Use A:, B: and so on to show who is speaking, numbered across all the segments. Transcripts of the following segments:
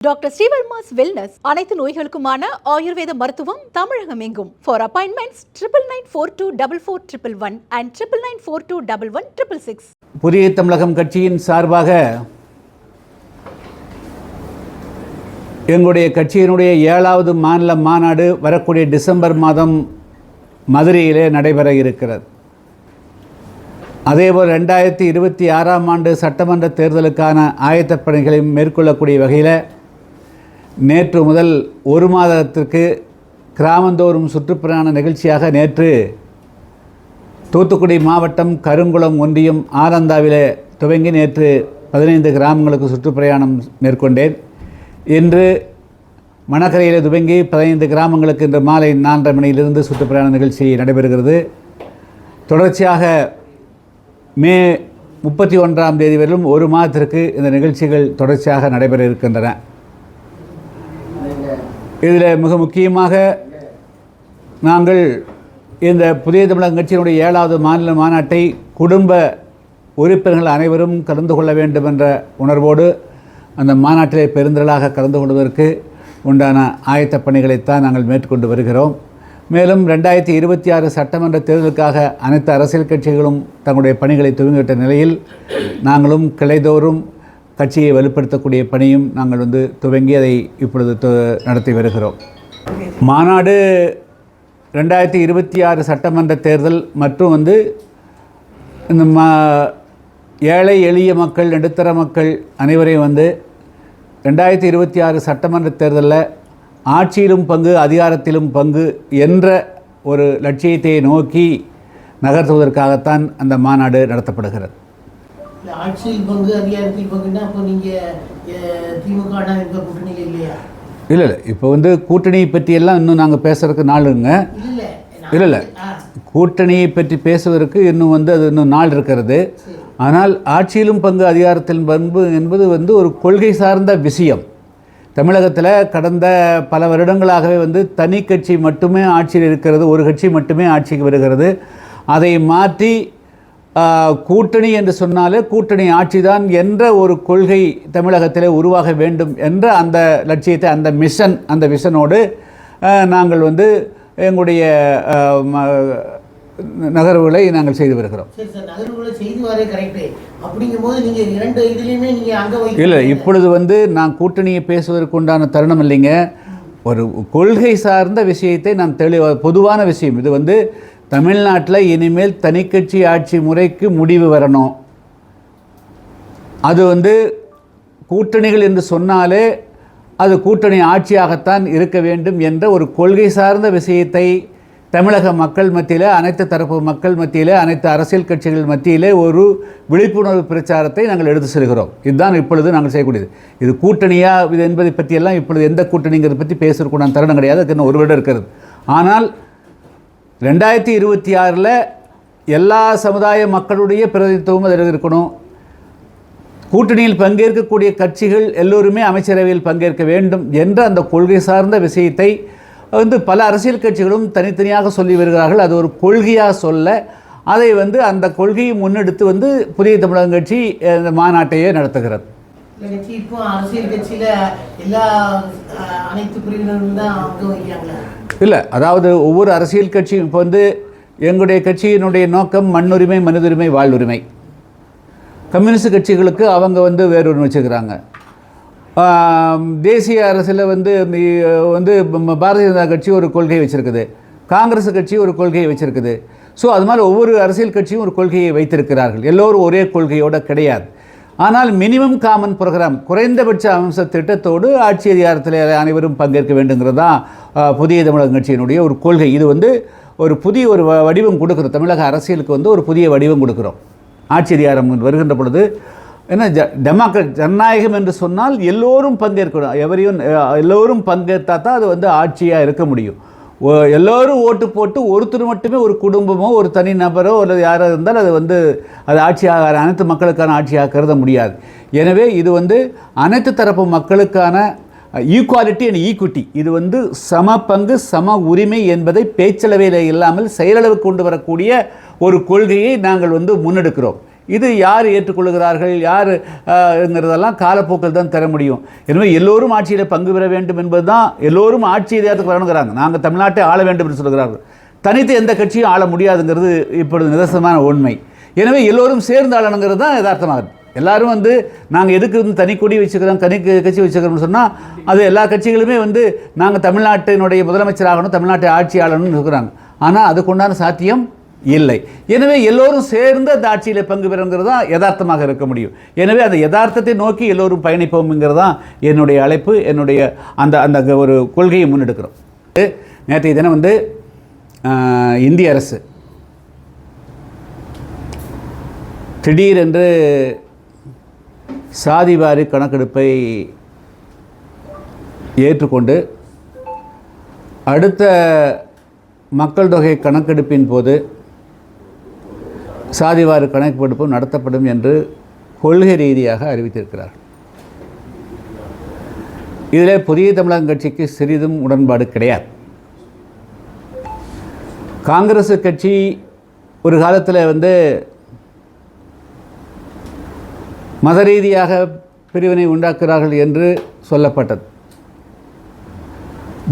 A: Doctor Srivarma's wellness அனைத்து நோய்களுக்குமான ஆயுர்வேத மருத்துவம் தமிழகம் எங்கும் for appointments triple nine four two double four triple one and triple nine four two double one triple six
B: புதிய தமிழகம் கட்சியின் சார்பாக எங்களுடைய கட்சியினுடைய ஏழாவது மாநில மாநாடு வரக்கூடிய டிசம்பர் மாதம் மதுரையிலே நடைபெற இருக்கிறது. அதேபோல் ரெண்டாயிரத்தி இருபத்தி ஆறாம் ஆண்டு சட்டமன்ற தேர்தலுக்கான ஆயத்தப் பணிகளை மேற்கொள்ளக்கூடிய வகையில் நேற்று முதல் ஒரு மாதத்திற்கு கிராமந்தோறும் சுற்றுப்பிரயாண நிகழ்ச்சியாக நேற்று தூத்துக்குடி மாவட்டம் கருங்குளம் ஒன்றியம் ஆனந்தாவிலே துவங்கி நேற்று பதினைந்து கிராமங்களுக்கு சுற்றுப்பிரயாணம் மேற்கொண்டேன். இன்று மணக்கரையில் துவங்கி பதினைந்து கிராமங்களுக்கு இன்று மாலை நான்கரை மணியிலிருந்து சுற்றுப்பிரயாண நிகழ்ச்சி நடைபெறுகிறது. தொடர்ச்சியாக மே முப்பத்தி ஒன்றாம் தேதி வரையிலும் ஒரு மாதத்திற்கு இந்த நிகழ்ச்சிகள் தொடர்ச்சியாக நடைபெற இருக்கின்றன. இதில் மிக முக்கியமாக நாங்கள் இந்த புதிய தமிழக கட்சியினுடைய ஏழாவது மாநில மாநாட்டை குடும்ப உறுப்பினர்கள் அனைவரும் கலந்து கொள்ள வேண்டும் என்ற உணர்வோடு அந்த மாநாட்டிலே பெருந்திரளாக கலந்து கொள்வதற்கு உண்டான ஆயத்தப் பணிகளைத்தான் நாங்கள் மேற்கொண்டு வருகிறோம். மேலும் ரெண்டாயிரத்தி இருபத்தி ஆறு சட்டமன்ற தேர்தலுக்காக அனைத்து அரசியல் கட்சிகளும் தங்களுடைய பணிகளை துவங்கிவிட்ட நிலையில் நாங்களும் கிளைதோறும் கட்சியை வலுப்படுத்தக்கூடிய பணியும் நாங்கள் வந்து துவங்கி அதை இப்பொழுது நடத்தி வருகிறோம். மாநாடு ரெண்டாயிரத்தி இருபத்தி ஆறு சட்டமன்ற தேர்தல் மற்றும் வந்து இந்த மா ஏழை எளிய மக்கள் நடுத்தர மக்கள் அனைவரையும் வந்து ரெண்டாயிரத்தி இருபத்தி ஆறு சட்டமன்ற தேர்தலில் ஆட்சியிலும் பங்கு அதிகாரத்திலும் பங்கு என்ற ஒரு லட்சியத்தை நோக்கி நகர்த்துவதற்காகத்தான் அந்த மாநாடு நடத்தப்படுகிறது.
C: இல்ல, ஆட்சியில் பங்கு அதிகாரத்தில் பங்குன்னா அப்போ நீங்க அஹ், திமுக அண்ணா எங்க கூட்டணியில் இல்லையா?
B: இல்லை இல்லை. இப்போ வந்து கூட்டணியை பற்றியெல்லாம் இன்னும் நாங்கள் பேசுகிறதுக்கு நாளுங்க
C: இல்ல
B: இல்லை. கூட்டணியை பற்றி பேசுவதற்கு இன்னும் வந்து அது இன்னும் நாள் இருக்கிறது. ஆனால் ஆட்சியிலும் பங்கு அதிகாரத்திலும் பண்பு என்பது வந்து ஒரு கொள்கை சார்ந்த விஷயம். தமிழகத்தில் கடந்த பல வருடங்களாகவே வந்து தனி கட்சி மட்டுமே ஆட்சியில் இருக்கிறது ஒரு கட்சி மட்டுமே ஆட்சிக்கு வருகிறது. அதை மாற்றி கூட்டணி என்று சொன்னாலே கூட்டணி ஆட்சிதான் என்ற ஒரு கொள்கை தமிழகத்திலே உருவாக வேண்டும் என்ற அந்த லட்சியத்தை அந்த மிஷன் அந்த விஷனோடு நாங்கள் வந்து எங்களுடைய நகர்வுகளை நாங்கள் செய்து வருகிறோம். இல்லை இப்பொழுது வந்து நான் கூட்டணியை பேசுவதற்கு உண்டான தருணம் இல்லைங்க. ஒரு கொள்கை சார்ந்த விஷயத்தை நான் தெளிவ பொதுவான விஷயம். இது வந்து தமிழ்நாட்டில் இனிமேல் தனிக்கட்சி ஆட்சி முறைக்கு முடிவு வரணும். அது வந்து கூட்டணிகள் என்று சொன்னாலே அது கூட்டணி ஆட்சியாகத்தான் இருக்க வேண்டும் என்ற ஒரு கொள்கை சார்ந்த விஷயத்தை தமிழக மக்கள் மத்தியில் அனைத்து தரப்பு மக்கள் மத்தியிலே அனைத்து அரசியல் கட்சிகள் மத்தியிலே ஒரு விழிப்புணர்வு பிரச்சாரத்தை நாங்கள் எடுத்து செல்கிறோம். இதுதான் இப்பொழுது நாங்கள் செய்யக்கூடியது. இது கூட்டணியா இது என்பதை பற்றியெல்லாம் இப்பொழுது எந்த கூட்டணிங்கிறத பற்றி பேசுறதுக்குண்டான தருணம் கிடையாது. அதுக்கு இன்னும் ஒரு விட இருக்கிறது. ஆனால் ரெண்டாயிரத்தி இருபத்தி ஆறில் எல்லா சமுதாய மக்களுடைய பிரதிநிதித்துவம் அதில் இருக்கணும். கூட்டணியில் பங்கேற்கக்கூடிய கட்சிகள் எல்லோருமே அமைச்சரவையில் பங்கேற்க வேண்டும் என்ற அந்த கொள்கை சார்ந்த விஷயத்தை வந்து பல அரசியல் கட்சிகளும் தனித்தனியாக சொல்லி வருகிறார்கள். அது ஒரு கொள்கையாக சொல்ல அதை வந்து அந்த கொள்கையை முன்னெடுத்து வந்து புதிய தமிழகம் கட்சி இந்த மாநாட்டையே நடத்துகிறது.
C: இப்போ அரசியல் கட்சியில் எல்லா அனைத்து பிரிவினரும் தான் அங்க வைக்கிறாங்களா
B: இல்லை அதாவது ஒவ்வொரு அரசியல் கட்சியும் இப்போ வந்து எங்களுடைய கட்சியினுடைய நோக்கம் மண்ணுரிமை மனிதுரிமை வாழ்வுரிமை. கம்யூனிஸ்ட் கட்சிகளுக்கு அவங்க வந்து வேறொன்று வச்சுக்கிறாங்க தேசிய அரசில் வந்து வந்து பாரதிய ஜனதா கட்சி ஒரு கொள்கை வச்சுருக்குது. காங்கிரஸ் கட்சி ஒரு கொள்கையை வச்சுருக்குது. ஸோ அது மாதிரி ஒவ்வொரு அரசியல் கட்சியும் ஒரு கொள்கையை வைத்திருக்கிறார்கள். எல்லோரும் ஒரே கொள்கையோடு கிடையாது. ஆனால் மினிமம் காமன் ப்ரோக்ராம் குறைந்தபட்ச அம்ச திட்டத்தோடு ஆட்சி அதிகாரத்தில் அனைவரும் பங்கேற்க வேண்டுங்கிறதுதான் புதிய தமிழக கட்சியினுடைய ஒரு கொள்கை. இது வந்து ஒரு புதிய ஒரு வ- வடிவம் கொடுக்குறோம் தமிழக அரசியலுக்கு வந்து ஒரு புதிய வடிவம் கொடுக்குறோம். ஆட்சி அதிகாரம் வருகின்ற பொழுது என்ன ஜ டெமோக்ரட் ஜனநாயகம் என்று சொன்னால் எல்லோரும் பங்கேற்கணும். எவரையும் எல்லோரும் பங்கேற்றா தான் அது வந்து ஆட்சியாக இருக்க முடியும். எல்லோரும் ஓட்டு போட்டு ஒருத்தர் மட்டுமே ஒரு குடும்பமோ ஒரு தனி நபரோ அல்லது யாராக இருந்தால் அது வந்து அது ஆட்சியாக அனைத்து மக்களுக்கான ஆட்சியாக கருத முடியாது. எனவே இது வந்து அனைத்து தரப்பு மக்களுக்கான ஈக்குவாலிட்டி அண்ட் ஈக்குவிட்டி இது வந்து சம பங்கு சம உரிமை என்பதை பேச்சளவையில் இல்லாமல் செயலளவு கொண்டு வரக்கூடிய ஒரு கொள்கையை நாங்கள் வந்து முன்னெடுக்கிறோம். இது யார் ஏற்றுக்கொள்கிறார்கள் யார் என்கிறதெல்லாம் காலப்போக்கில் தான் தர முடியும். எனவே எல்லோரும் ஆட்சியில் பங்கு பெற வேண்டும் என்பது தான் எல்லோரும் ஆட்சி அதிகாரத்துக்கு வரணுங்கிறாங்க. நாங்கள் தமிழ்நாட்டை ஆள வேண்டும் என்று சொல்கிறார்கள். தனித்து எந்த கட்சியும் ஆள முடியாதுங்கிறது இப்பொழுது நிதர்சனமான உண்மை. எனவே எல்லோரும் சேர்ந்து ஆளணுங்கிறது தான் யதார்த்தமாகுது எல்லாரும் வந்து நாங்கள் எதுக்கு வந்து தனி கொடி வச்சுக்கிறோம் தனி கட்சி வச்சுக்கிறோம்னு சொன்னால் அது எல்லா கட்சிகளுமே வந்து நாங்கள் தமிழ்நாட்டினுடைய முதலமைச்சராகணும் தமிழ்நாட்டை ஆட்சி ஆளணும்னு இருக்கிறாங்க ஆனால் அதுக்குண்டான சாத்தியம் இல்லை. எனவே எல்லோரும் சேர்ந்து அந்த ஆட்சியில் பங்கு பெறுங்கிறது தான் யதார்த்தமாக இருக்க முடியும். எனவே அந்த யதார்த்தத்தை நோக்கி எல்லோரும் பயணிப்போம்ங்கிறது தான் என்னுடைய அழைப்பு என்னுடைய அந்த அந்த ஒரு கொள்கையை முன்னெடுக்கிறோம். நேற்றைய தினம் வந்து இந்திய அரசு திடீரென்று சாதிவாரி கணக்கெடுப்பை ஏற்றுக்கொண்டு அடுத்த மக்கள் தொகை கணக்கெடுப்பின் போது சாதிவாறு கணக்கெடுப்பு நடத்தப்படும் என்று கொள்கை ரீதியாக அறிவித்திருக்கிறார் இதில் புதிய தமிழகம் கட்சிக்கு சிறிதும் உடன்பாடு கிடையாது. காங்கிரஸ் கட்சி ஒரு காலத்தில் வந்து மத ரீதியாக பிரிவினை உண்டாக்குகிறார்கள் என்று சொல்லப்பட்டது.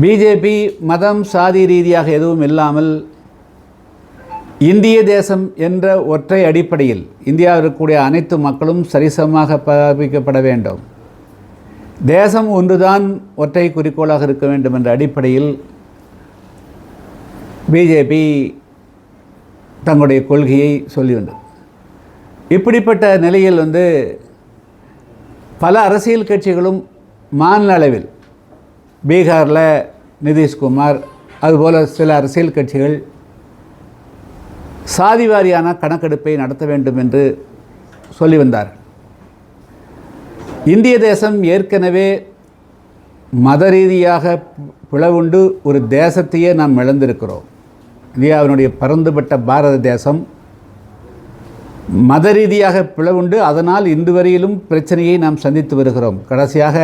B: பிஜேபி மதம் சாதி ரீதியாக எதுவும் இல்லாமல் இந்திய தேசம் என்ற ஒற்றை அடிப்படையில் இந்தியாவில் இருக்கக்கூடிய அனைத்து மக்களும் சரிசமமாக பாவிக்கப்பட வேண்டும். தேசம் ஒன்றுதான் ஒற்றை குறிக்கோளாக இருக்க வேண்டும் என்ற அடிப்படையில் பிஜேபி தங்களுடைய கொள்கையை சொல்லி வந்தது இப்படிப்பட்ட நிலையில் வந்து பல அரசியல் கட்சிகளும் மாநில அளவில் பீகாரில் நிதிஷ்குமார் அதுபோல் சில அரசியல் கட்சிகள் சாதி வாரியான கணக்கெடுப்பை நடத்த வேண்டும் என்று சொல்லி வந்தார். இந்திய தேசம் ஏற்கனவே மத ரீதியாக பிளவுண்டு ஒரு தேசத்தையே நாம் இழந்திருக்கிறோம். இந்தியாவினுடைய பரந்துபட்ட பாரத தேசம் மத ரீதியாக பிளவுண்டு அதனால் இன்று வரையிலும் பிரச்சனையை நாம் சந்தித்து வருகிறோம். கடைசியாக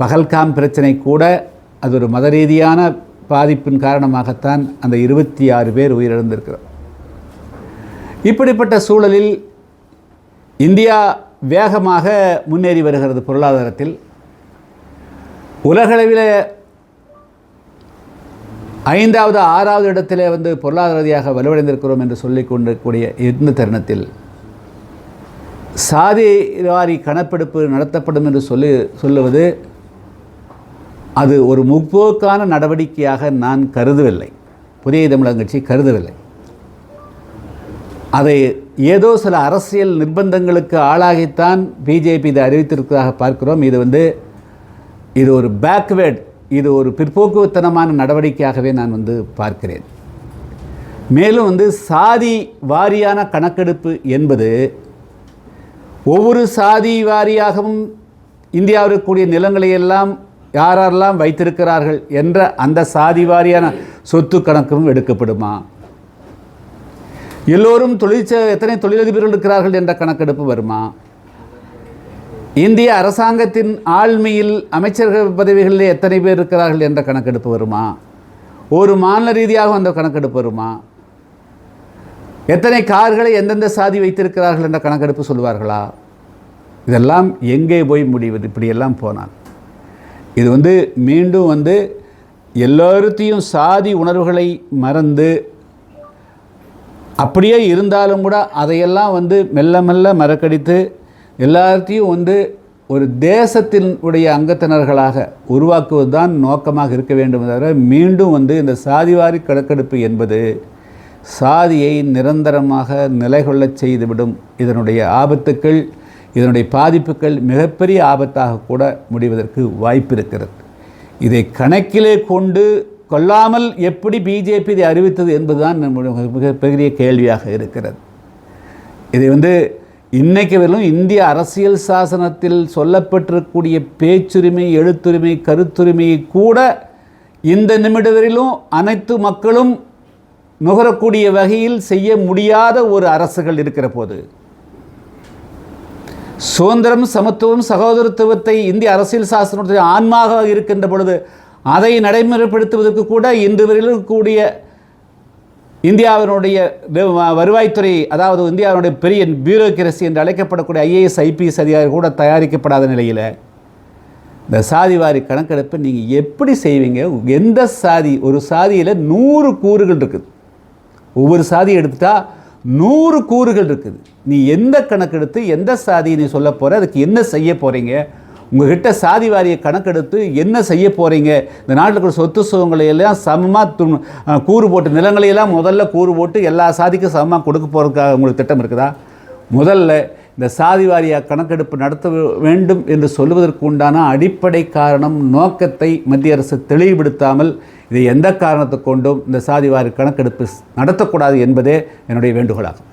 B: பகல்காம் பிரச்சனை கூட அது ஒரு மத ரீதியான பாதிப்பின் காரணமாகத்தான் அந்த இருபத்தி ஆறு பேர் உயிரிழந்திருக்கிறோம். இப்படிப்பட்ட சூழலில் இந்தியா வேகமாக முன்னேறி வருகிறது பொருளாதாரத்தில். உலகளவில் ஐந்தாவது ஆறாவது இடத்திலே வந்து பொருளாதார ரீதியாக வலுவடைந்திருக்கிறோம் என்று சொல்லிக் கொண்டிருக்கக்கூடிய இந்த தருணத்தில் சாதி வாரி கணப்பெடுப்பு நடத்தப்படும் என்று சொல்லி சொல்லுவது அது ஒரு முற்போக்கான நடவடிக்கையாக நான் கருதவில்லை. புதிய தமிழகம் கட்சி கருதவில்லை. அதை ஏதோ சில அரசியல் நிர்பந்தங்களுக்கு ஆளாகித்தான் பிஜேபி இதை அறிவித்திருக்கிறதாக பார்க்கிறோம். இது வந்து இது ஒரு பேக்வேர்ட் இது ஒரு பிற்போக்குத்தனமான நடவடிக்கையாகவே நான் வந்து பார்க்கிறேன். மேலும் வந்து சாதி வாரியான கணக்கெடுப்பு என்பது ஒவ்வொரு சாதி வாரியாகவும் இந்தியாவில் இருக்கக்கூடிய நிலங்களை எல்லாம் யாரெல்லாம் வைத்திருக்கிறார்கள் என்ற அந்த சாதி வாரியான சொத்து கணக்கும் எடுக்கப்படுமா? எல்லோரும் தொழிற்ச எத்தனை தொழிலதிபர்கள் இருக்கிறார்கள் என்ற கணக்கெடுப்பு வருமா? இந்திய அரசாங்கத்தின் ஆழ்மையில் அமைச்சர்கள் பதவிகளில் எத்தனை பேர் இருக்கிறார்கள் என்ற கணக்கெடுப்பு வருமா? ஒரு மாநில ரீதியாக அந்த கணக்கெடுப்பு வருமா? எத்தனை கார்களை எந்தெந்த சாதி வைத்திருக்கிறார்கள் என்ற கணக்கெடுப்பு சொல்வார்களா? இதெல்லாம் எங்கே போய் முடிவது? இப்படியெல்லாம் போனால். இது வந்து மீண்டும் வந்து எல்லோருத்தையும் சாதி உணர்வுகளை மறந்து அப்படியே இருந்தாலும் கூட அதையெல்லாம் வந்து மெல்ல மெல்ல மறக்கடித்து எல்லாத்தையும் வந்து ஒரு தேசத்தினுடைய அங்கத்தினர்களாக உருவாக்குவது தான் நோக்கமாக இருக்க வேண்டும் தவிர மீண்டும் வந்து இந்த சாதிவாரி கணக்கெடுப்பு என்பது சாதியை நிரந்தரமாக நிலைகொள்ளச் செய்துவிடும். இதனுடைய ஆபத்துக்கள் இதனுடைய பாதிப்புகள் மிகப்பெரிய ஆபத்தாக கூட முடிவதற்கு வாய்ப்பு இருக்கிறது இதை கணக்கிலே கொண்டு கொள்ளாமல் எப்படி பிஜேபி இதை அறிவித்தது என்பதுதான் நம்முடைய மிகப்பெரிய கேள்வியாக இருக்கிறது. இதை வந்து இன்னைக்கு வரலும் இந்திய அரசியல் சாசனத்தில் சொல்லப்பட்டிருக்கக்கூடிய பேச்சுரிமை எழுத்துரிமை கருத்துரிமையை கூட இந்த நிமிட வரையிலும் அனைத்து மக்களும் நுகரக்கூடிய வகையில் செய்ய முடியாத ஒரு அரசுகள் இருக்கிற போது சுதந்திரம் சமத்துவம் சகோதரத்துவத்தை இந்திய அரசியல் சாசனத்துடைய ஆன்மாக இருக்கின்ற பொழுது அதை நடைமுறைப்படுத்துவதற்கு கூட இன்று வரையிலும் கூடிய இந்தியாவினுடைய வருவாய்த்துறை அதாவது இந்தியாவினுடைய பெரிய பியூரோக்ரஸி என்று அழைக்கப்படக்கூடிய ஐஏஎஸ் ஐபிஎஸ் அதிகாரி கூட தயாரிக்கப்படாத நிலையில் இந்த சாதிவாரி கணக்கெடுப்பை நீங்கள் எப்படி செய்வீங்க? எந்த சாதி? ஒரு சாதியில் நூறு கூறுகள் இருக்குது. ஒவ்வொரு சாதியை எடுத்துட்டா நூறு கூறுகள் இருக்குது. நீ எந்த கணக்கெடுத்து எந்த சாதியை நீ சொல்ல போகிற அதுக்கு என்ன செய்ய போகிறீங்க உங்ககிட்ட சாதி வாரிய கணக்கெடுத்து என்ன செய்ய போகிறீங்க இந்த நாட்டில் இருக்கிற சொத்து சுகங்களை எல்லாம் சமமாக து கூறு போட்டு நிலங்களையெல்லாம் முதல்ல கூறு போட்டு எல்லா சாதிக்கும் சமமாக கொடுக்க போகிறதுக்காக உங்களுக்கு திட்டம் இருக்குதா? முதல்ல இந்த சாதி வாரியாக கணக்கெடுப்பு நடத்த வேண்டும் என்று சொல்வதற்கு உண்டான அடிப்படை காரணம் நோக்கத்தை மத்திய அரசு தெளிவுபடுத்தாமல் இதை எந்த காரணத்தை கொண்டும் இந்த சாதி வாரி கணக்கெடுப்பு நடத்தக்கூடாது என்பதே என்னுடைய வேண்டுகோளாகும்.